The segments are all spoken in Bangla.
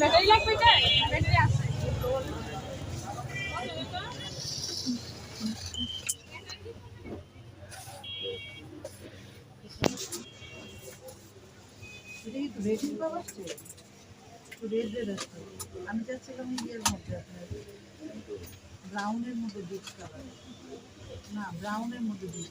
ব্যাটারি লাগবে এটা? ব্যাটারি আছে। এটা আমি চাচ্ছিলাম ইয়ের মধ্যে আপনার ব্রাউনের মধ্যে ডিপ কালার না ব্রাউনের মধ্যে ডিপ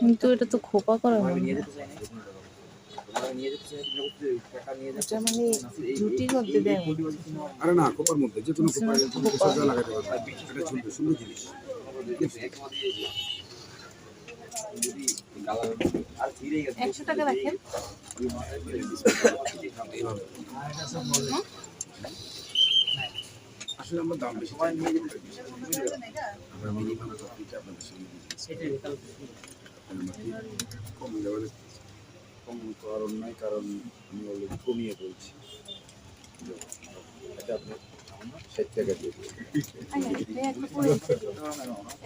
কিন্তু এটা তো খোপা করা হয়। মানে জুটির মধ্যে দেয়। আরে না কোপার মধ্যে যে কোনো কোপায় তুমি সোজা লাগাতে পারবে এটা চলবে সুন্দর জিনিস। একশো টাকা রাখেন। আসলে আমরা দাম বেশি। চাই আমরা আপনাদের সঙ্গে কম লেভেলে কম কারণ নাই কারণ আমি অলরেডি কমিয়ে বলছি এটা আপনি ষাট টাকা দিয়ে দিন।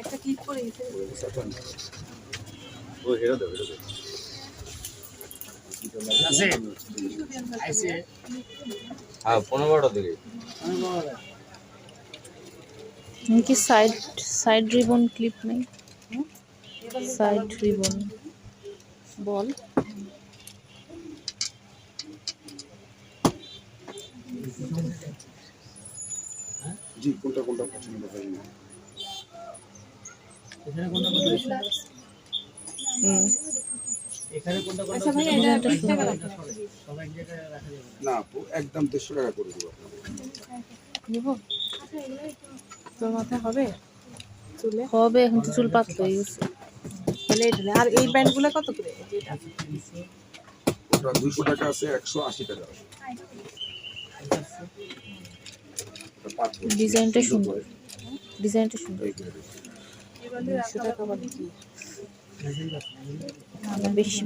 একটা ক্লিক করে ও হেরা দেবো হেরা দেবো হ্যাঁ পনেরোটা দিকে কি সাইড সাইড রিবন ক্লিপ নেই সাইড রিবন বল জি কোনটা কোনটা পছন্দ করেন হুম আচ্ছা ভাই এটা না একদম দেড়শো টাকা করে দেবো আপনাকে। নিব? তোর মাথায় হবে? চুলে? হবে এখন তো চুল পাতলো গেছে তাহলে এটা আর এই ব্যান্ডগুলো কত করে? ওটা টাকা আছে টাকা। ডিজাইনটা সুন্দর। ডিজাইনটা সুন্দর। করে দিচ্ছি। দুশো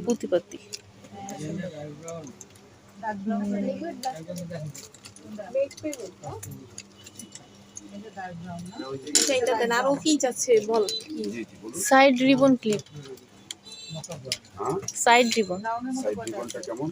প্রতিপাতি আচ্ছা দেন আরও কি যাচ্ছে বল কি? জি জি বলুন। সাইড রিবন ক্লিপ হ্যাঁ? সাইড রিবন সাইড কেমন?